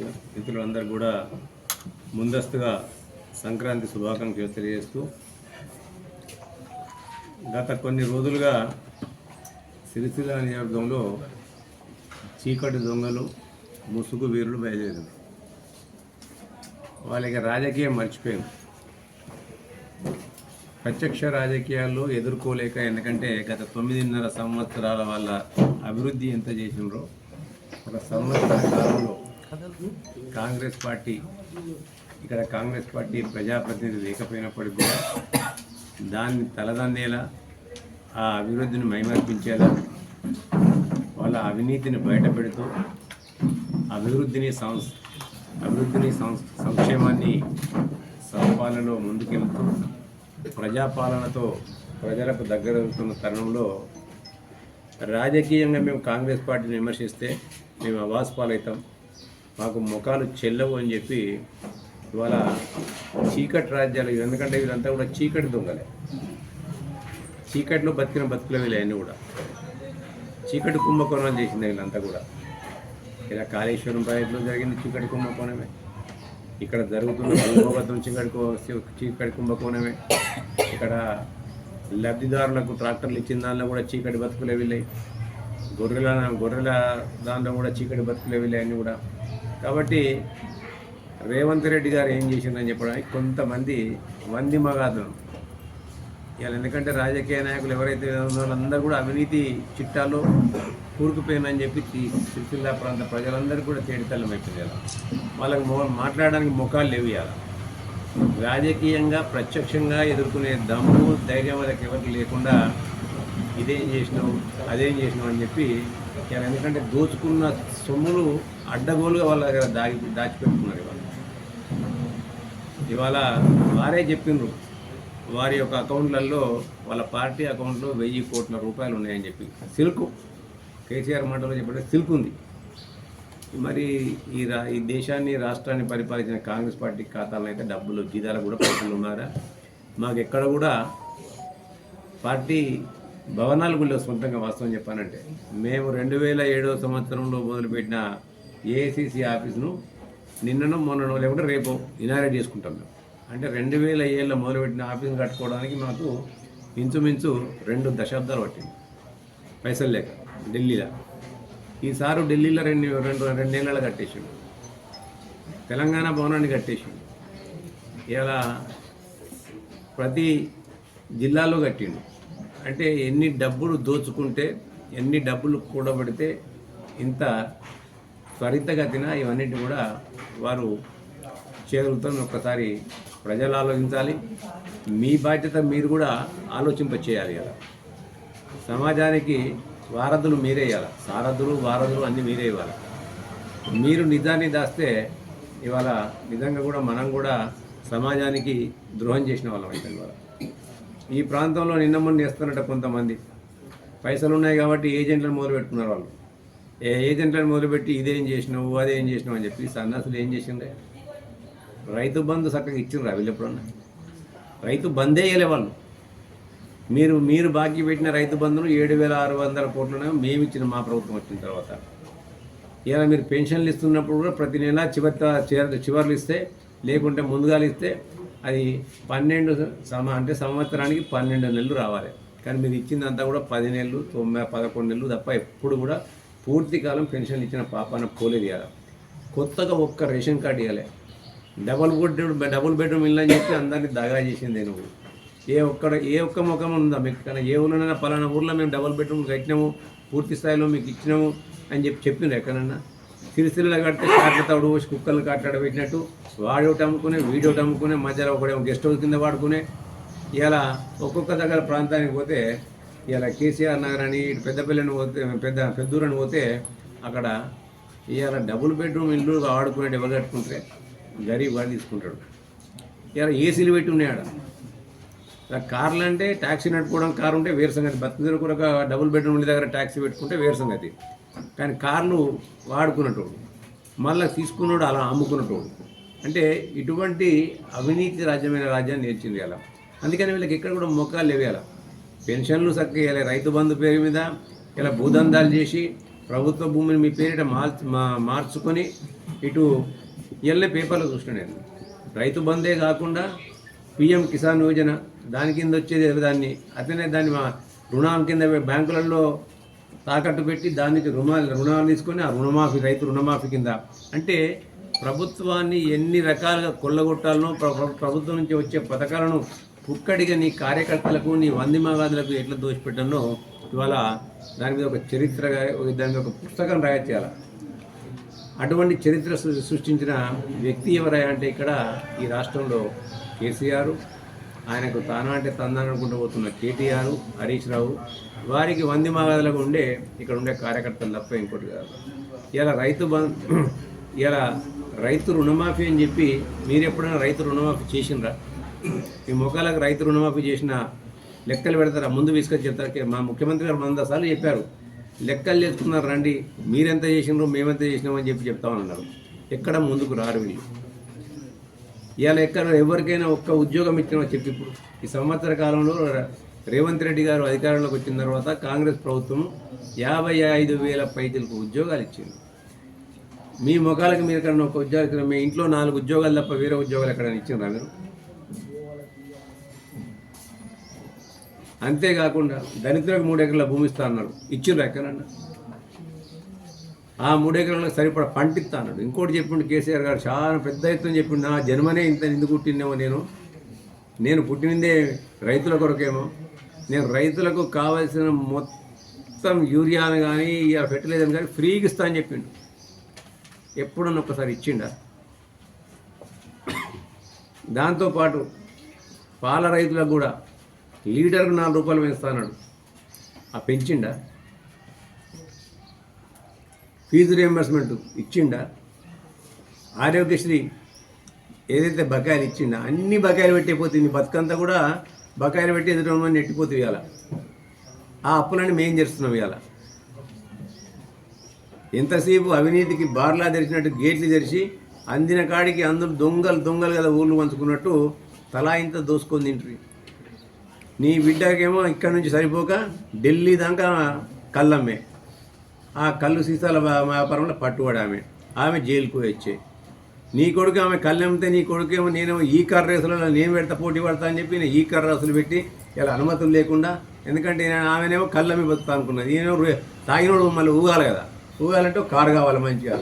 మిత్రులకు మిత్రులందరూ కూడా ముందస్తుగా సంక్రాంతి శుభాకాంక్షలు తెలియజేస్తూ గత కొన్ని రోజులుగా సిరిసిల్ల నియోజకంలో చీకటి దొంగలు ముసుగు వీరులు బయలుదేరారు. వాళ్ళకి రాజకీయం మర్చిపోయింది ప్రత్యక్ష రాజకీయాల్లో ఎదుర్కోలేక ఎందుకంటే గత తొమ్మిదిన్నర సంవత్సరాల వాళ్ళ అభివృద్ధి ఎంత చేసినారో ఒక సంవత్సర కాలంలో కాంగ్రెస్ పార్టీ ఇక్కడ కాంగ్రెస్ పార్టీ ప్రజాప్రతినిధి లేకపోయినప్పటికీ కూడా దాన్ని తలదందేలా ఆ అభివృద్ధిని మైమర్పించేలా వాళ్ళ అవినీతిని బయటపెడుతూ అభివృద్ధిని సంస్ అభివృద్ధిని సంక్షేమాన్ని సమపాలనలో ముందుకెళ్తూ ప్రజాపాలనతో ప్రజలకు దగ్గరవుతున్న తరుణంలో రాజకీయంగా మేము కాంగ్రెస్ పార్టీని విమర్శిస్తే మేము అవాస్ పాలవుతాం మాకు ముఖాలు చెల్లవు అని చెప్పి ఇవాళ చీకటి రాజ్యాలు ఎందుకంటే వీళ్ళంతా కూడా చీకటి దొంగలే. చీకటిలో బతికిన బతుకుల వీళ్ళన్నీ కూడా. చీకటి కుంభకోణం చేసింది వీళ్ళంతా కూడా. ఇలా కాళేశ్వరం ప్రాజెక్టులో జరిగింది చీకటి కుంభకోణమే. ఇక్కడ జరుగుతున్న భూగతం చీకటి చీకటి కుంభకోణమే. ఇక్కడ లబ్ధిదారులకు ట్రాక్టర్లు ఇచ్చిన దానిలో కూడా చీకటి బతుకులే వీళ్ళయి గొర్రెల గొర్రెల దాంట్లో కూడా చీకటి బతుకులే వీళ్ళయి అన్నీ కూడా. కాబట్టి రేవంత్ రెడ్డి గారు ఏం చేసిందని చెప్పడానికి కొంతమంది వంది మగాదులు. ఇవాళ ఎందుకంటే రాజకీయ నాయకులు ఎవరైతే ఉన్నారో వాళ్ళందరూ కూడా అవినీతి చిట్టాలో కూరుకుపోయినని చెప్పి సిరిసిల్లా ప్రాంత ప్రజలందరూ కూడా తేడితల్లం అయిపోయింది కదా వాళ్ళకి మాట్లాడడానికి ముఖాలు లేవు ఇవాళ. రాజకీయంగా ప్రత్యక్షంగా ఎదుర్కొనే దమ్ము ధైర్యం వాళ్ళకి ఎవరికి లేకుండా ఇదేం చేసినావు అదేం చేసినావు అని చెప్పి ఇవాళ ఎందుకంటే దోచుకున్న సొమ్ములు అడ్డగోలుగా వాళ్ళ దగ్గర దాగి దాచిపెట్టుకున్నారు ఇవాళ. ఇవాళ వారే చెప్పిండ్రు వారి యొక్క అకౌంట్లలో వాళ్ళ పార్టీ అకౌంట్లో వెయ్యి కోట్ల రూపాయలు ఉన్నాయని చెప్పి. సిల్క్ కేసీఆర్ మాటలో చెప్పంటే సిల్క్ ఉంది. మరి ఈ రా ఈ దేశాన్ని రాష్ట్రాన్ని పరిపాలించిన కాంగ్రెస్ పార్టీ ఖాతాలను అయితే డబ్బులు జీతాలు కూడా పైసలు ఉన్నారా మాకు ఎక్కడ కూడా పార్టీ భవనాల గుళ్ళో సొంతంగా వాస్తవం చెప్పానంటే మేము రెండు వేల ఏడవ సంవత్సరంలో మొదలుపెట్టిన ఏఐసిసి ఆఫీస్ను నిన్ననో మొన్ననో లేకుంటే రేపు ఇనాగ్రేట్ చేసుకుంటాం మేము. అంటే రెండు వేల ఏళ్ళలో మొదలుపెట్టిన ఆఫీస్ని కట్టుకోవడానికి మాకు ఇంచుమించు రెండు దశాబ్దాలు పట్టింది. పైసలు లేక ఢిల్లీలో. ఈసారి ఢిల్లీలో రెండు రెండు రెండేళ్ళలో కట్టేసిండు. తెలంగాణ భవనాన్ని కట్టేసిండు. ఇలా ప్రతి జిల్లాలో కట్టిండు. అంటే ఎన్ని డబ్బులు దోచుకుంటే ఎన్ని డబ్బులు కూడబడితే ఇంత త్వరితగతిన ఇవన్నిటి కూడా వారు చేయగలుగుతాం ఒక్కసారి ప్రజలు ఆలోచించాలి. మీ బాధ్యత మీరు కూడా ఆలోచింప చేయాలి కదా. సమాజానికి వారధులు మీరే ఇవ్వాలి సారథులు వారధులు అన్నీ మీరే ఇవ్వాలి. మీరు నిజాన్ని దాస్తే ఇవాళ నిజంగా కూడా మనం కూడా సమాజానికి ద్రోహం చేసిన వాళ్ళం అయితే ఇవాళ. ఈ ప్రాంతంలో నిన్న మొన్న చేస్తున్నట్టు కొంతమంది. పైసలు ఉన్నాయి కాబట్టి ఏజెంట్లను మొదలు పెట్టుకున్నారు వాళ్ళు. ఏ ఏజెంట్లను మొదలుపెట్టి ఇదేం చేసినావు అదేం చేసినావు అని చెప్పి సన్నాసులు ఏం చేసిండే రైతు బంధు చక్కగా ఇచ్చిండ్రా వీళ్ళు ఎప్పుడన్నా? రైతు బందే వేయలే వాళ్ళు. మీరు మీరు బాకీ పెట్టిన రైతు బంధును ఏడు వేల ఆరు వందల కోట్లనే మేము ఇచ్చిన మా ప్రభుత్వం వచ్చిన తర్వాత. ఇలా మీరు పెన్షన్లు ఇస్తున్నప్పుడు కూడా ప్రతి నెల చివరి చివరి చివర్లు ఇస్తే లేకుంటే ముందుగాలు ఇస్తే అది పన్నెండు సమ అంటే సంవత్సరానికి పన్నెండు నెలలు రావాలి. కానీ మీరు ఇచ్చిందంతా కూడా పది నెలలు తొమ్మిది పదకొండు నెలలు తప్ప ఎప్పుడు కూడా పూర్తి కాలం పెన్షన్లు ఇచ్చిన పాపాన పోలేదు ఇవ్వాలి కొత్తగా ఒక్క రేషన్ కార్డు ఇవ్వాలి. డబుల్ బెడ్రూమ్ డబుల్ బెడ్రూమ్ ఇల్లు అని చెప్పి అందరినీ దగా చేసింది నువ్వు ఏ ఒక్కడ ఏ ఒక్క ముఖం ఉందా మీకు? కానీ ఏ ఊళ్ళోనైనా పలానా ఊర్లో మేము డబుల్ బెడ్రూమ్ కట్టినాము పూర్తి స్థాయిలో మీకు ఇచ్చినాము అని చెప్పి చెప్పిండ్రు ఎక్కడన్నా? సిరిసిల్ల కడితే కాట్ల తవుడు పోసి కుక్కలు కాట్లాడ పెట్టినట్టు. వాడొకటి అమ్ముకునే వీడొకటి అమ్ముకునే మధ్యలో ఒకడేమో గెస్ట్ హౌస్ కింద వాడుకునే. ఇలా ఒక్కొక్క దగ్గర ప్రాంతానికి పోతే ఇలా కేసీఆర్ నగర్ అని ఇటు పెద్దపల్లిని పోతే పెద్ద పెద్దూరని పోతే అక్కడ ఇవాళ డబుల్ బెడ్రూమ్ ఇల్లు ఆడుకునే ఎవరు కట్టుకుంటే గరీబ్ వాడు తీసుకుంటాడు. ఇలా ఏసీలు పెట్టి ఉన్నాయి ఇలా కార్లు అంటే ట్యాక్సీ నడుపుకోవడం కారు ఉంటే వేరు సంగతి. బతుకుదల కూడా డబుల్ బెడ్రూమ్ ఇల్లు దగ్గర ట్యాక్సీ పెట్టుకుంటే వేరు సంగతి. కానీ కార్లు వాడుకున్నటోడు మళ్ళీ తీసుకున్నాడు అలా అమ్ముకున్నటోడు. అంటే ఇటువంటి అవినీతి రాజ్యమైన రాజ్యాన్ని నేర్చింది అలా. అందుకని వీళ్ళకి ఎక్కడ కూడా మొక్కలు లేవు అలా పెన్షన్లు చక్కగా రైతు బంధు పేరు మీద ఇలా భూదందాలు చేసి ప్రభుత్వ భూమిని మీ పేరిట మార్చు మార్చుకొని ఇటు ఎల్లే పేపర్లో చూసిన నేను. రైతు బందే కాకుండా పిఎం కిసాన్ యోజన దాని కింద వచ్చేది దాన్ని? అతనే దాన్ని మా రుణం కింద బ్యాంకులలో తాకట్టు పెట్టి దానికి రుణ రుణాలు రుణాలు తీసుకొని ఆ రుణమాఫీ రైతు రుణమాఫీ కింద. అంటే ప్రభుత్వాన్ని ఎన్ని రకాలుగా కొల్లగొట్టాలనో ప్రభుత్వం నుంచి వచ్చే పథకాలను పుక్కడిగా నీ కార్యకర్తలకు నీ వందిమాగాదులకు ఎట్లా దోషపెట్టానో ఇవాళ దాని మీద ఒక చరిత్రగా దాని మీద ఒక పుస్తకం రాయచేయాలి అటువంటి చరిత్ర సృష్టించిన వ్యక్తి ఎవరై అంటే ఇక్కడ ఈ రాష్ట్రంలో కేసీఆర్. ఆయనకు తానా అంటే తందాననుకుంటూ పోతున్న కేటీఆర్ హరీష్ రావు. వారికి వంది మగాదులకు ఉండే ఇక్కడ ఉండే కార్యకర్తలు తప్ప ఇంకోటి కాదు. ఇలా రైతు బం ఇలా రైతు రుణమాఫీ అని చెప్పి మీరు ఎప్పుడైనా రైతు రుణమాఫీ చేసినరా ఈ ముఖాలకు రైతు రుణమాఫీ చేసిన లెక్కలు పెడతారా? ముందు తీసుకొచ్చి చెప్తారు. మా ముఖ్యమంత్రి గారు వంద సార్లు చెప్పారు. లెక్కలు చేసుకున్నారు రండి. మీరెంత చేసినారు మేమెంత చేసినామని చెప్పి చెప్తామన్నారు ఎక్కడ ముందుకు రారు వీళ్ళు. ఇవాళ ఎక్కడ ఎవరికైనా ఒక్క ఉద్యోగం ఇచ్చినా చెప్పి ఇప్పుడు. ఈ సంవత్సర కాలంలో రేవంత్ రెడ్డి గారు అధికారంలోకి వచ్చిన తర్వాత కాంగ్రెస్ ప్రభుత్వం యాభై ఐదు వేల పైతలకు ఉద్యోగాలు ఇచ్చింది. మీ ముఖాలకు మీరు ఎక్కడ ఒక ఉద్యోగం ఇచ్చిన మీ ఇంట్లో నాలుగు ఉద్యోగాలు తప్ప వేరే ఉద్యోగాలు ఎక్కడైనా ఇచ్చిందా మీరు? అంతేకాకుండా దళితులకు మూడు ఎకరాల భూమి ఇస్తా అన్నారు ఇచ్చిండ్రు ఎక్కడన్నా? ఆ మూడు ఎకరాలకు సరిపడా పంట ఇస్తా అన్నాడు. ఇంకోటి చెప్పిండు కేసీఆర్ గారు చాలా పెద్ద ఎత్తున చెప్పిండు నా జన్మనే ఇంత ఎందుకు పుట్టినేమో నేను. నేను పుట్టినదే రైతుల కొరకేమో. నేను రైతులకు కావాల్సిన మొత్తం యూరియాను కానీ ఇక ఫెర్టిలైజర్ కానీ ఫ్రీగా ఇస్తా అని చెప్పిండు. ఎప్పుడన్నా ఒక్కసారి ఇచ్చిండా? దాంతోపాటు పాల రైతులకు కూడా లీటర్కు నాలుగు రూపాయలు పెంచుతాన్నాడు ఆ పెంచిండా? ఫీజు రియంబర్స్మెంట్ ఇచ్చిండా? ఆరోగ్యశ్రీ ఏదైతే బకాయిలు ఇచ్చిండో అన్ని బకాయిలు పెట్టిపోతుంది. బతుకంతా కూడా బకాయిలు పెట్టి ఎదుటి నెట్టిపోతుంది ఇవాళ. ఆ అప్పులన్నీ మేం చేస్తున్నాం ఇవాళ. ఎంతసేపు అవినీతికి బార్లా తెరిచినట్టు గేట్లు తెరిచి అందిన కాడికి అందరూ దొంగలు దొంగలు కదా ఊళ్ళు పంచుకున్నట్టు తలా ఇంత దోసుకొని తింటుంది నీ బిడ్డకేమో ఇక్కడ నుంచి సరిపోక ఢిల్లీ దాకా కళ్ళమ్మే. ఆ కళ్ళు సీసాల వ్యాప- వ్యాపారంలో పట్టుబడి ఆమె. ఆమె జైలుకు వచ్చాయి నీ కొడుకు ఆమె కళ్ళు అమ్మితే నీ కొడుకేమో నేను ఈ కార్ రేసులలో నేను పెడతా పోటీ పడతా అని చెప్పి నేను ఈ కార్ రేసులు పెట్టి ఇలా అనుమతులు లేకుండా ఎందుకంటే నేను ఆమెనేమో కళ్ళు బతుకుతా అనుకున్నాను నేను తాగినోడు మళ్ళీ ఊగాలి కదా. ఊగాలంటే ఒక కారు కావాలి మంచిగా.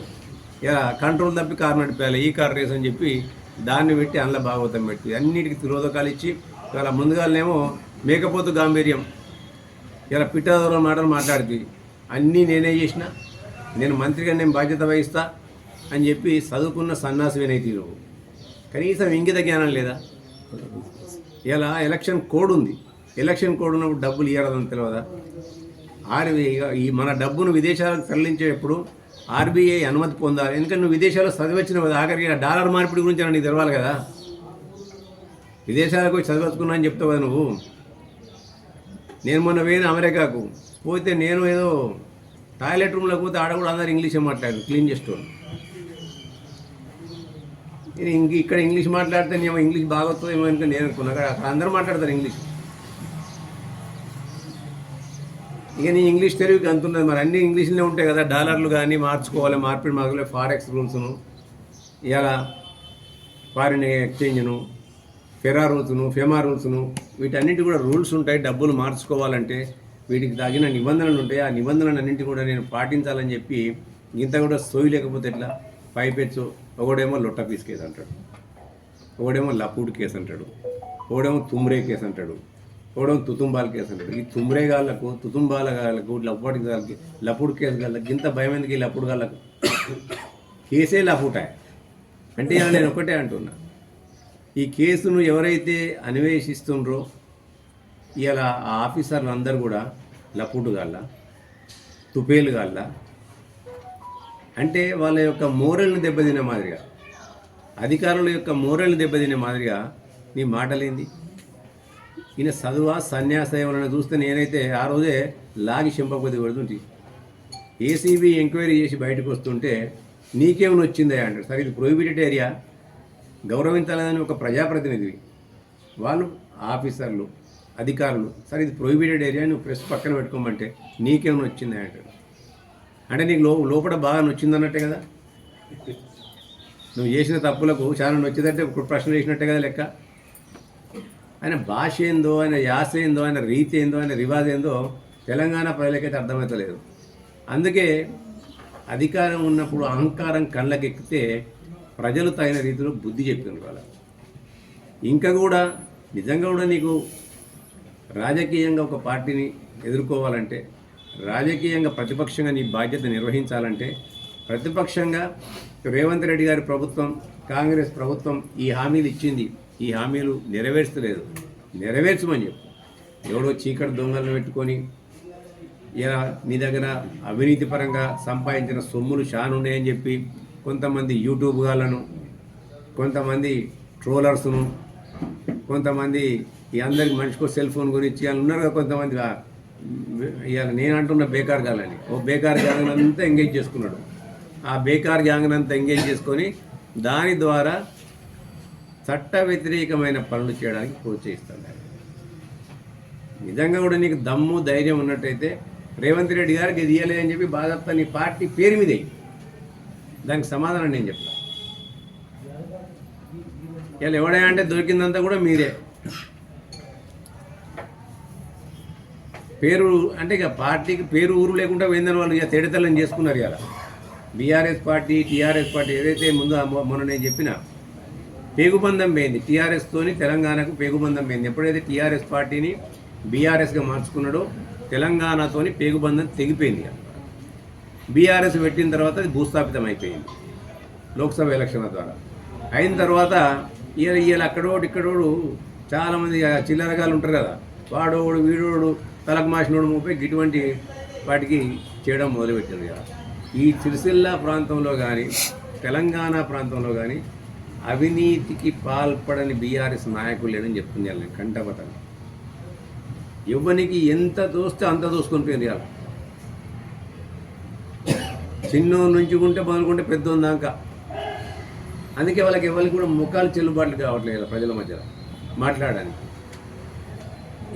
ఇలా కంట్రోల్ తప్పి కారు నడిపేయాలి ఈ కార్ రేస్ అని చెప్పి దాన్ని పెట్టి అందులో భాగవతం పెట్టి అన్నిటికీ తిరోధకాలు ఇచ్చి ఇలా ముందుగానేమో మేకపోతు గాంభీర్యం ఇలా పిట్టదూరం మాటలు మాట్లాడుతుంది అన్నీ నేనే చేసిన. నేను మంత్రిగా నేను బాధ్యత వహిస్తా. అని చెప్పి చదువుకున్న సన్నాసి వినైతే నువ్వు కనీసం ఇంగిత జ్ఞానం లేదా? ఇలా ఎలక్షన్ కోడ్ ఉంది. ఎలక్షన్ కోడ్ ఉన్నప్పుడు డబ్బులు ఇవ్వదని తెలియదా ఆర్బీఐ ఈ మన డబ్బును విదేశాలకు తరలించేటప్పుడు ఆర్బీఐ అనుమతి పొందాలి. ఎందుకంటే నువ్వు విదేశాల్లో చదివచ్చిన ఆఖరికి డాలర్ మార్పిడి గురించి నీకు తెలవాలి కదా? విదేశాలకు పోయి చదివచ్చుకున్నా అని చెప్తావు కదా నువ్వు? నేను మొన్న పోయిన అమెరికాకు పోతే నేను ఏదో టాయిలెట్ రూమ్లోకి పోతే ఆడ కూడా అందరు ఇంగ్లీషే మాట్లాడారు క్లీన్ చేసేవాళ్ళు నేను ఇంక ఇక్కడ ఇంగ్లీష్ మాట్లాడితే నేను ఇంగ్లీష్ బాగా వస్తుందేమో అనుకుని నేను అనుకున్నా అక్కడ అక్కడ అందరూ మాట్లాడతారు ఇంగ్లీష్. ఇక నీ ఇంగ్లీష్ తెలివికి అంత ఉన్నది. మరి అన్ని ఇంగ్లీష్లోనే ఉంటాయి కదా డాలర్లు కానీ మార్చుకోవాలి మార్పిడి మార్చుకోవాలి ఫారెక్స్ రూల్స్ను ఇలా ఫారిన్ ఎక్స్చేంజ్ను ఫెరా రూల్స్ను ఫెమా రూల్స్ను వీటన్నిటి కూడా రూల్స్ ఉంటాయి. డబ్బులు మార్చుకోవాలంటే వీటికి తగిన నిబంధనలు ఉంటాయి. ఆ నిబంధనలు అన్నింటి కూడా నేను పాటించాలని చెప్పి ఇంత కూడా సోయి లేకపోతే ఎట్లా? పైపెచ్చు. ఒకడేమో లొట్ట పీస్ కేసు అంటాడు. ఒకడేమో లపూడ్ కేసు అంటాడు. ఒకడేమో తుమ్రే కేసు అంటాడు. ఒకడేమో తుతుంబాల కేసు అంటాడు. ఈ తుమ్రే గాళ్ళకు తుతుంబాల గాళ్ళకు లప్పటి గాళ్ళకి లపుడు కేసు గాళ్ళకి ఇంత భయం ఎందుకు ఈ లపూడ్ గాళ్ళకు? కేసే లపూటాయ్ అంటే నేను ఒకటే అంటున్నా. ఈ కేసును ఎవరైతే అన్వేషిస్తుండ్రో ఇలా ఆ ఆఫీసర్లు అందరు కూడా లపుడు గాళ్ళ తుపేలు గాళ్ళ అంటే వాళ్ళ యొక్క మోరల్ని దెబ్బతినే మాదిరిగా అధికారుల యొక్క మోరల్ని దెబ్బతినే మాదిరిగా నీ మాటలేంది? ఈయన చదువా సన్యాస ఎవరైనా చూస్తే నేనైతే ఆ రోజే లాగి చింపకపోతే పెడుతుంటే ఏసీబీ ఎంక్వైరీ చేసి బయటకు వస్తుంటే నీకేమైనా వచ్చిందా అంటారు సరే ఇది ప్రొహిబిటెడ్ ఏరియా గౌరవించాలని ఒక ప్రజాప్రతినిధి వాళ్ళు ఆఫీసర్లు అధికారులు సరే ఇది ప్రొహిబిటెడ్ ఏరియా నువ్వు ప్రెస్ పక్కన పెట్టుకోమంటే నీకేమైనా వచ్చిందా అంటారు అంటే నీకు లో లోపల బాగా నొచ్చిందన్నట్టే కదా? నువ్వు చేసిన తప్పులకు చాలా నొచ్చిందంటే ఒక ప్రశ్న వేసినట్టే కదా లెక్క? ఆయన భాష ఏందో ఆయన యాస ఏందో ఆయన రీతి ఏందో ఆయన రివాజ్ ఏందో తెలంగాణ ప్రజలకైతే అర్థమవుతలేదు అందుకే అధికారం ఉన్నప్పుడు అహంకారం కళ్ళకెక్కితే ప్రజలు తగిన రీతిలో బుద్ధి చెప్పినారు వాళ్ళ. ఇంకా కూడా నిజంగా కూడా నీకు రాజకీయంగా ఒక పార్టీని ఎదుర్కోవాలంటే రాజకీయంగా ప్రతిపక్షంగా నీ బాధ్యత నిర్వహించాలంటే ప్రతిపక్షంగా రేవంత్ రెడ్డి గారి ప్రభుత్వం కాంగ్రెస్ ప్రభుత్వం ఈ హామీలు ఇచ్చింది. ఈ హామీలు నెరవేర్చలేదు. నెరవేర్చమని చెప్పు. ఎవడో చీకటి దొంగలను పెట్టుకొని ఇలా నీ దగ్గర అవినీతి పరంగా సంపాదించిన సొమ్ములు చాలా ఉన్నాయని చెప్పి కొంతమంది యూట్యూబ్ గాలను కొంతమంది ట్రోలర్స్ను కొంతమంది ఈ అందరికి మనిషికో సెల్ ఫోన్ గురించి వాళ్ళు ఉన్నారు కదా కొంతమంది. ఇవాళ నేను అంటున్న బేకార్ గాలని ఓ బేకార్ గ్యాంగ్ అంతా ఎంగేజ్ చేసుకున్నాడు. ఆ బేకార్ గ్యాంగ్ అంతా ఎంగేజ్ చేసుకొని దాని ద్వారా చట్ట వ్యతిరేకమైన పనులు చేయడానికి ప్రోత్సహిస్తాను నిజంగా కూడా నీకు దమ్ము ధైర్యం ఉన్నట్టయితే రేవంత్ రెడ్డి గారికి ఇది ఇయ్యలేదని చెప్పి బాధపడతా నీ పార్టీ పేరు మీద దానికి సమాధానం నేను చెప్తాను ఇలా ఎవడే అంటే దొరికిందంతా కూడా మీరే. పేరు అంటే ఇక పార్టీకి పేరు ఊరు లేకుండా పోయిందని వాళ్ళు ఇక తెడతలం చేసుకున్నారు ఇలా బీఆర్ఎస్ పార్టీ టీఆర్ఎస్ పార్టీ ఏదైతే ముందు మొన్న నేను చెప్పిన పేగుబంధం పోయింది. టీఆర్ఎస్తోని తెలంగాణకు పేగుబంధం పోయింది. ఎప్పుడైతే టీఆర్ఎస్ పార్టీని బీఆర్ఎస్గా మార్చుకున్నాడో తెలంగాణతోని పేగుబంధం తెగిపోయింది బీఆర్ఎస్ పెట్టిన తర్వాత అది భూస్థాపితం అయిపోయింది లోక్సభ ఎలక్షన్ల ద్వారా. అయిన తర్వాత ఈయన ఈయన అక్కడోడు ఇక్కడోడు చాలామంది చిల్లరగాలు ఉంటారు కదా. వాడోడు వీడోడు తలకు మాసినోడు ముప్పై ఇటువంటి వాటికి చేయడం మొదలుపెట్టింది కదా ఈ సిరిసిల్ల ప్రాంతంలో కానీ తెలంగాణ ప్రాంతంలో కానీ అవినీతికి పాల్పడని బీఆర్ఎస్ నాయకులు లేదని చెప్తుంది నేను కంటపటం ఎవ్వనికి ఎంత దోస్తే అంత దోసుకొని పోయింది ఇవాళ. చిన్న నుంచి ఉంటే మొదలుకుంటే పెద్ద దాకా. అందుకే వాళ్ళకి ఎవరికి కూడా ముఖాలు చెల్లుబాట్లు కావట్లేదు ప్రజల మధ్య మాట్లాడడానికి.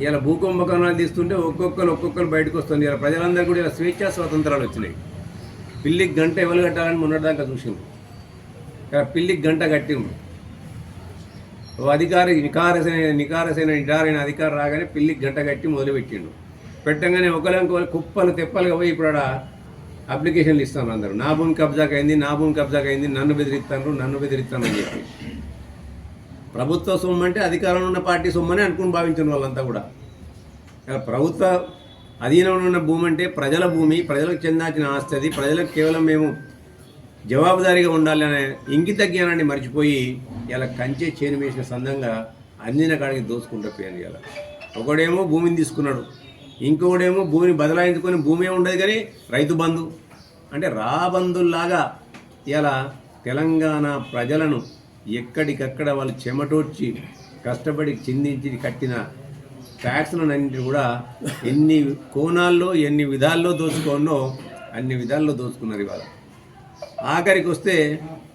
ఇలా భూకుంభకరణాలు తీస్తుంటే ఒక్కొక్కరు ఒక్కొక్కరు బయటకు వస్తుంది. ఇలా ప్రజలందరూ కూడా ఇలా స్వేచ్ఛా స్వాతంత్రాలు వచ్చినాయి. పిల్లికి గంట ఎవరు కట్టాలని మొన్నటిదాకా చూసిండ్రు. ఇక్కడ పిల్లికి గంట కట్టిండ్రు. ఓ అధికారి నికారసైన నికారసైన నిటారైన అధికారి రాగానే పిల్లికి గంట కట్టి మొదలుపెట్టిండు పెట్టంగానే ఒకరికి కుప్పలు తెప్పలుగా పోయి ఇప్పుడు అప్లికేషన్లు ఇస్తాను అందరూ. నా భూమి కబ్జాకి అయింది నా భూమి కబ్జాకి అయింది నన్ను బెదిరిస్తాను నన్ను బెదిరిస్తాను అని చెప్పి. ప్రభుత్వ సొమ్ము అంటే అధికారంలో ఉన్న పార్టీ సొమ్మని అనుకుని భావించిన వాళ్ళంతా కూడా. ప్రభుత్వ అధీనంలో ఉన్న భూమి అంటే ప్రజల భూమి ప్రజలకు చెందాల్సిన ఆస్తి అది ప్రజలకు కేవలం మేము జవాబుదారీగా ఉండాలి అనే ఇంగిత జ్ఞానాన్ని మర్చిపోయి ఇలా కంచె చేను వేసిన సందంగా అందిన కాడికి దోచుకుంటూ పోయింది ఇలా ఒకడేమో భూమిని తీసుకున్నాడు ఇంకొకడేమో భూమిని బదలాయించుకొని భూమి ఉండదు కానీ రైతు బంధు. అంటే రాబంధుల్లాగా ఇలా తెలంగాణ ప్రజలను ఎక్కడికక్కడ వాళ్ళు చెమటోడ్చి కష్టపడి చిందించి కట్టిన ట్యాక్స్లన్నింటినీ కూడా ఎన్ని కోణాల్లో ఎన్ని విధాల్లో దోచుకోనో అన్ని విధాల్లో దోచుకున్నారు ఇవాళ. ఆఖరికి వస్తే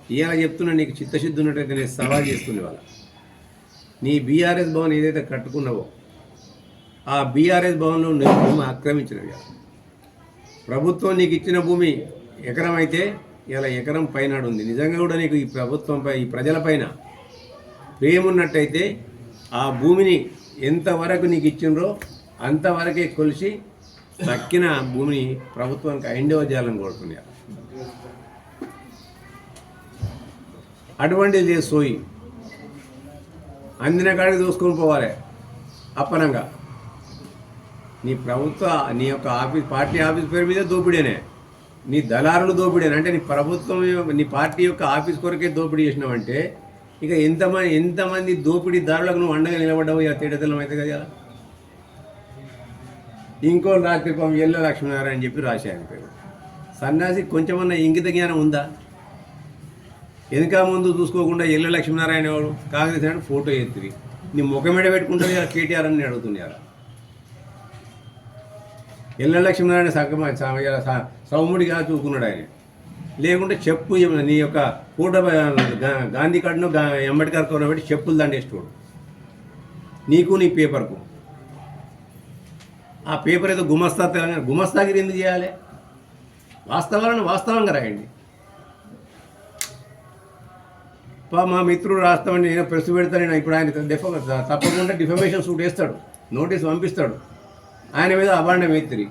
ఇలా చెప్తున్నా నీకు చిత్తశుద్ధి ఉన్నట్టయితే నేను సవాల్ చేస్తుంది ఇవాళ. నీ బీఆర్ఎస్ భవన్ ఏదైతే కట్టుకున్నావో ఆ బీఆర్ఎస్ భవన్లో నీ భూమి ఆక్రమించినవి ప్రభుత్వం నీకు ఇచ్చిన భూమి ఎకరం అయితే ఇలా ఎకరం పైన ఉంది నిజంగా కూడా నీకు ఈ ప్రభుత్వంపై ఈ ప్రజలపైన పైన ఉన్నట్టయితే ఆ భూమిని ఎంతవరకు నీకు ఇచ్చిండ్రో అంతవరకే కొలిసి తక్కిన భూమిని ప్రభుత్వానికి ఐండవ జాలం కోరుతున్నారు అటువంటిది లేదు సోయి. అందిన కాడికి దోసుకొని పోవాలి. అప్పనంగా. నీ ప్రభుత్వ నీ యొక్క ఆఫీస్ పార్టీ ఆఫీస్ పేరు మీద దోపిడీనే. నీ దళారులు దోపిడీ అంటే నీ ప్రభుత్వం నీ పార్టీ యొక్క ఆఫీస్ కొరకే దోపిడీ చేసినావంటే ఇక ఎంతమంది ఎంతమంది దోపిడీదారులకు నువ్వు అండగా నిలబడ్డావు ఇక తేడతెల్లం అయితే కదా? ఇంకో రాత్రి పాపం ఎల్ల లక్ష్మీనారాయణ అని చెప్పి రాశాను పేరు. సన్యాసి కొంచెమన్నా ఇంగిత జ్ఞానం ఉందా? వెనుక ముందు చూసుకోకుండా ఎల్ల లక్ష్మీనారాయణ వాడు కాంగ్రెస్ నాడు ఫోటో ఎత్తివి నీ ముఖమేడ పెట్టుకుంటే ఇలా కేటీఆర్ అని అడుగుతున్నారు. ఎల్ల లక్ష్మీనారాయణ సగమ సౌముడిగా చూకున్నాడు ఆయన. లేకుంటే చెప్పు నీ యొక్క కూట గాంధీ కార్డును గా అంబేద్కర్ కవర్ పెట్టి చెప్పులు దండేసుకోడు నీకు నీ పేపర్కు. ఆ పేపర్ ఏదో గుమస్తా తెలంగాణ గుమస్తాగిరి ఎందుకు చేయాలి? వాస్తవాలను వాస్తవంగా రాయండి. పా మా మిత్రుడు రాస్తామని నేను ప్రెస్ పెడతాను ఇప్పుడు ఆయన డిఫ తప్పకుండా డిఫమేషన్ సూట్ వేస్తాడు. నోటీస్ పంపిస్తాడు. ఆయన మీద అభాండం ఎత్తిరి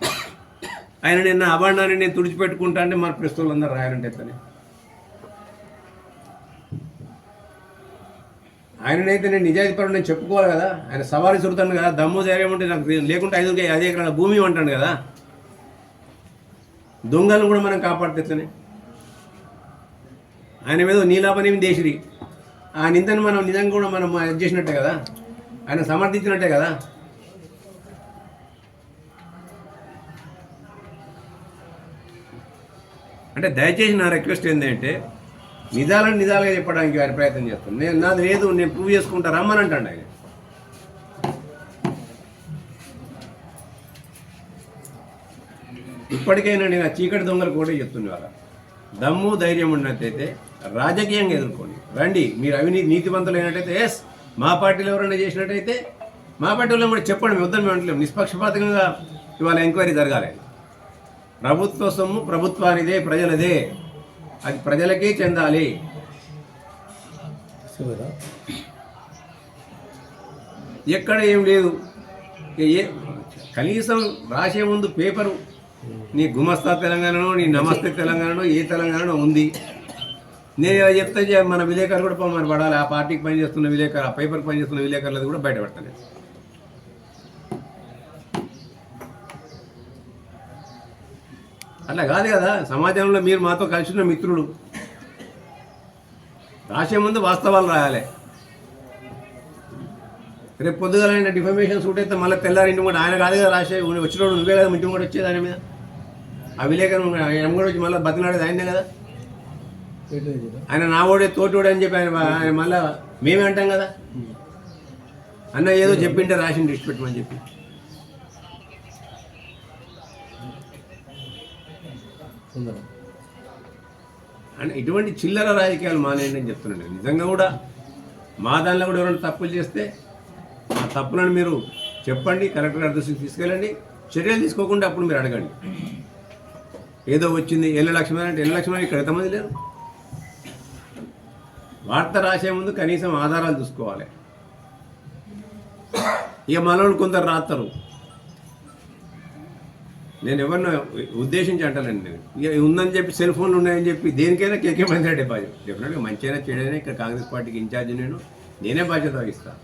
ఆయన నిన్న అభాండాన్ని నేను తుడిచిపెట్టుకుంటా అంటే మన ప్రెస్ రాయాలంటే ఎత్తని ఆయననైతే నేను నిజాయితీపరం నేను చెప్పుకోవాలి కదా? ఆయన సవారీ చుడతాను కదా? దమ్ము ధైర్యం ఉంటే నాకు లేకుంటే ఐదు ఐదు ఎకరాల భూమి అంటాను కదా? దొంగలను కూడా మనం కాపాడుతేనే ఆయన మీద నీలాపనేమి దేశిరి ఆ నిందను మనం నిజంగా కూడా మనం చేసినట్టే కదా? ఆయన సమర్థించినట్టే కదా? అంటే దయచేసి నా రిక్వెస్ట్ ఏంటంటే నిజాలను నిజాలుగా చెప్పడానికి వారి ప్రయత్నం చేస్తాను నేను నాది లేదు నేను ప్రూవ్ చేసుకుంటా రమ్మని అంటాడు ఆయన. ఇప్పటికైనా నేను ఆ చీకటి దొంగలు కూడా చెప్తున్నా వాళ్ళ దమ్ము ధైర్యం ఉన్నట్టయితే రాజకీయంగా ఎదుర్కోండి. రండి మీరు అవినీతి నీతివంతులు అయినట్టయితే ఎస్ మా పార్టీలో ఎవరైనా చేసినట్టయితే మా పార్టీలో కూడా చెప్పండి మేము వద్దని మేము నిష్పక్షపాతంగా ఇవాళ ఎంక్వైరీ జరగాలి ప్రభుత్వ సొమ్ము ప్రభుత్వానిదే ప్రజలదే. అది ప్రజలకే చెందాలి. ఎక్కడ ఏం లేదు. ఏ- కనీసం రాసే ముందు పేపరు. నీ గుమస్తా తెలంగాణలో నీ నమస్తే తెలంగాణలో ఏ తెలంగాణలో ఉంది. నేను ఇలా చెప్తే మన విలేకరులు కూడా పాపం మరి పడాలి. ఆ పార్టీకి పనిచేస్తున్న విలేకరు ఆ పేపర్కి పనిచేస్తున్న విలేకరులది కూడా బయట అట్లా కాదు కదా. సమాజంలో మీరు మాతో కలిసి ఉన్న మిత్రులు. రాసే ముందు వాస్తవాలు రాయాలి. రేపు పొద్దుగా ఆయన డిఫర్మేషన్ సూట్ అయితే మళ్ళీ తెల్లారి ఇంటి కూడా ఆయన కాదు కదా రాసే. వచ్చినోడు నువ్వే కదా ఇంటి కూడా వచ్చేది ఆయన మీద. ఆ విలేకరు ఆయన కూడా వచ్చి మళ్ళీ బతినాడేది ఆయనే కదా. ఆయన నా ఓడే తోటోడే అని చెప్పి ఆయన ఆయన మళ్ళీ మేమే అంటాం కదా. అన్న ఏదో చెప్పింటే రాసిండి ఇష్టపెట్టమని చెప్పి. చెప్పి అంటే ఇటువంటి చిల్లర రాజకీయాలు మానేయండి అని చెప్తున్నాను నిజంగా కూడా మా దానిలో కూడా ఎవరైనా తప్పులు చేస్తే ఆ తప్పులను మీరు చెప్పండి కలెక్టర్ గారి దృష్టికి తీసుకెళ్ళండి. చర్యలు తీసుకోకుండా అప్పుడు మీరు అడగండి. ఏదో వచ్చింది ఎల్ల లక్ష్మణ అంటే ఎల్ల లక్ష్మణ ఇక్కడ ఎంతమంది లేరు? వార్త రాసే ముందు కనీసం ఆధారాలు చూసుకోవాలి. ఇక మనోళ్ళు కొందరు రాస్తారు నేను ఎవరినో ఉద్దేశించి అంటానండి నేను ఇక ఉందని చెప్పి సెల్ ఫోన్లు ఉన్నాయని చెప్పి దేనికైనా కేకే మంది డిపాజిట్ డెఫినెట్గా మంచిగా చెడైనా ఇక్కడ కాంగ్రెస్ పార్టీకి ఇన్ఛార్జ్ నేను. నేనే బాధ్యత వహిస్తాను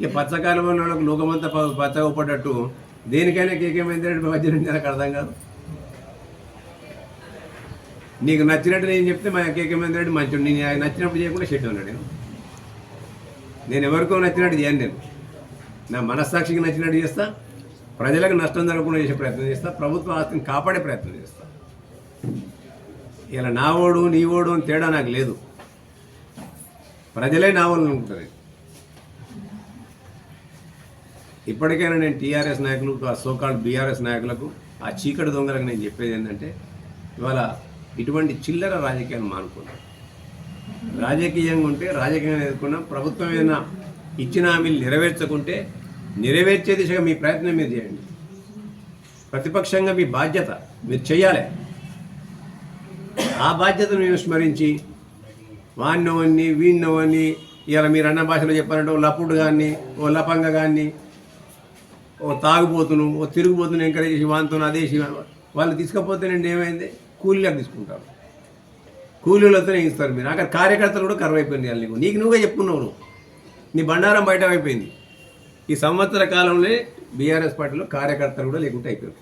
ఇక పచ్చకాలం వాళ్ళకు లోకమంతా ప- పచ్చగా పడ్డట్టు దేనికైనా కేకే మంది బాధ్యత అంటే నాకు అర్థం కాదు. నీకు నచ్చినట్టు నేను చెప్తే మా కేకే మంది రెడ్డి మంచి నేను నచ్చినప్పుడు చేయకుండా షెడ్ ఉన్నాడు నేను. నేను ఎవరికో నచ్చినట్టు చేయను నేను. నా మనస్సాక్షికి నచ్చినట్టు చేస్తా. ప్రజలకు నష్టం జరగకుండా చేసే ప్రయత్నం చేస్తా ప్రభుత్వ ఆస్తిని కాపాడే ప్రయత్నం చేస్తా. ఇలా నా ఓడు నీ ఓడు అని తేడా నాకు లేదు. ప్రజలే నా వాళ్ళు ఉంటుంది ఇప్పటికైనా నేను టీఆర్ఎస్ నాయకులు సోకాల్డ్ బీఆర్ఎస్ నాయకులకు ఆ చీకటి దొంగలకు నేను చెప్పేది ఏంటంటే ఇవాళ ఇటువంటి చిల్లర రాజకీయాన్ని మానుకున్నాం రాజకీయంగా ఉంటే రాజకీయంగా ఎదుర్కొన్నాం ప్రభుత్వం ఏదైనా ఇచ్చిన హామీలు నెరవేర్చకుంటే నెరవేర్చే దిశగా మీ ప్రయత్నం మీరు చేయండి. ప్రతిపక్షంగా మీ బాధ్యత మీరు చేయాలి. ఆ బాధ్యతను నేను స్మరించి వాణ్ణవని వీణ్ణవని ఇలా మీరు అన్న భాషలో చెప్పారంటే ఓ లపుడు కానీ ఓ లపంగ కానీ ఓ తాగుబోతును ఓ తిరుగుబోతును ఎంకరేజ్ చేసి వాంతును అదేసి వాళ్ళు తీసుకపోతే నేను ఏమైంది? కూలీలకు తీసుకుంటారు. కూలీలతోనే ఇస్తారు మీరు. అక్కడ కార్యకర్తలు కూడా కరువు అయిపోయింది వాళ్ళు నీకు. నీకు నువ్వే చెప్పుకున్నావు నువ్వు. నీ బండారం బయట అయిపోయింది. ఈ సంవత్సర కాలంలో బీఆర్ఎస్ పార్టీలో కార్యకర్తలు కూడా లేకుండా అయిపోయారు.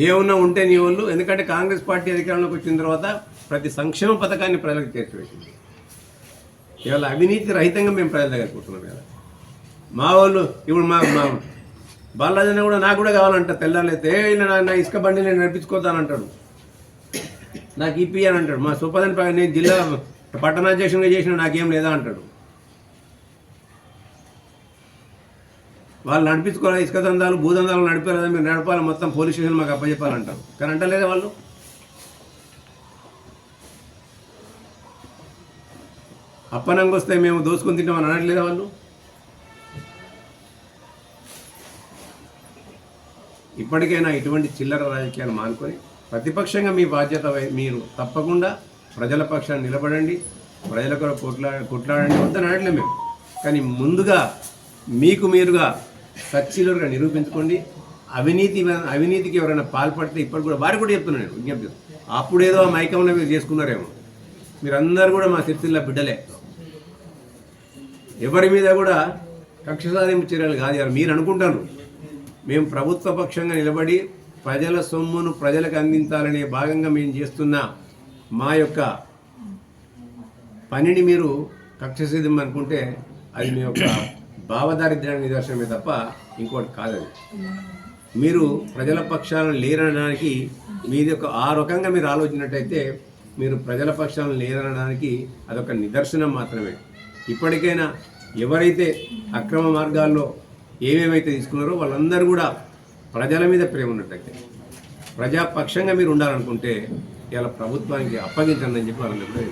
ఏమన్నా ఉంటే నీ వాళ్ళు ఎందుకంటే కాంగ్రెస్ పార్టీ అధికారంలోకి వచ్చిన తర్వాత ప్రతి సంక్షేమ పథకాన్ని ప్రజలకు చేర్చివేసింది ఇవాళ అవినీతి రహితంగా మేము ప్రజల దగ్గర కూర్చున్నాం కదా మా వాళ్ళు ఇప్పుడు మా మా బాలరాజన్న కూడా నాకు కూడా కావాలంట తెల్లారైతే నా- ఇసుక బండి నేను నడిపించుకోతానంటాడు. నాకు ఇప్పి అని అంటాడు. మా సుపదన్ నేను జిల్లా పట్టణాధ్యక్షునిగా చేసిన నాకేం లేదా అంటాడు. వాళ్ళు నడిపించుకోవాలి ఇసుక దందాలు భూదందాలు నడిపారు మీరు నడపాలి మొత్తం పోలీస్ స్టేషన్ మాకు అప్పచెప్పాలంటారు. కానీ అంటలేదా వాళ్ళు? అప్పనంగా వస్తే మేము దోసుకొని తింటామని అనట్లేదా వాళ్ళు? ఇప్పటికైనా ఇటువంటి చిల్లర రాజకీయాలు మానుకొని ప్రతిపక్షంగా మీ బాధ్యత మీరు తప్పకుండా ప్రజల పక్షాన్ని నిలబడండి ప్రజల కొరకు కొట్లా కొట్లాడండి వద్దని అనట్లే మేము. కానీ ముందుగా మీకు మీరుగా సచ్చిలుగా నిరూపించుకోండి. అవినీతి అవినీతికి ఎవరైనా పాల్పడితే ఇప్పటి కూడా వారికి కూడా చెప్తున్నాను నేను విజ్ఞప్తి. అప్పుడేదో ఆ మైకంలో మీరు చేసుకున్నారేమో. మీరందరూ కూడా మా సిరిసిల్ల బిడ్డలే. ఎవరి మీద కూడా కక్ష సాధింపు చర్యలు కాదు మీరు అనుకుంటాను మేము ప్రభుత్వ పక్షంగా నిలబడి ప్రజల సొమ్మును ప్రజలకు అందించాలనే భాగంగా మేము చేస్తున్నాం మా యొక్క పనిని మీరు కక్ష సిద్ధం అనుకుంటే అది మీ యొక్క భావదారిద్ర్యానికి నిదర్శనమే తప్ప ఇంకోటి కాదది మీరు ప్రజల పక్షాలను లేరనడానికి మీది ఒక ఆ రకంగా మీరు ఆలోచించినట్టయితే మీరు ప్రజల పక్షాలను లేరనడానికి అదొక నిదర్శనం మాత్రమే. ఇప్పటికైనా ఎవరైతే అక్రమ మార్గాల్లో ఏమేమైతే తీసుకున్నారో వాళ్ళందరూ కూడా ప్రజల మీద ప్రేమ ఉన్నట్టయితే ప్రజాపక్షంగా మీరు ఉండాలనుకుంటే ఇలా ప్రభుత్వానికి అప్పగించండి అని చెప్పి వాళ్ళని కూడా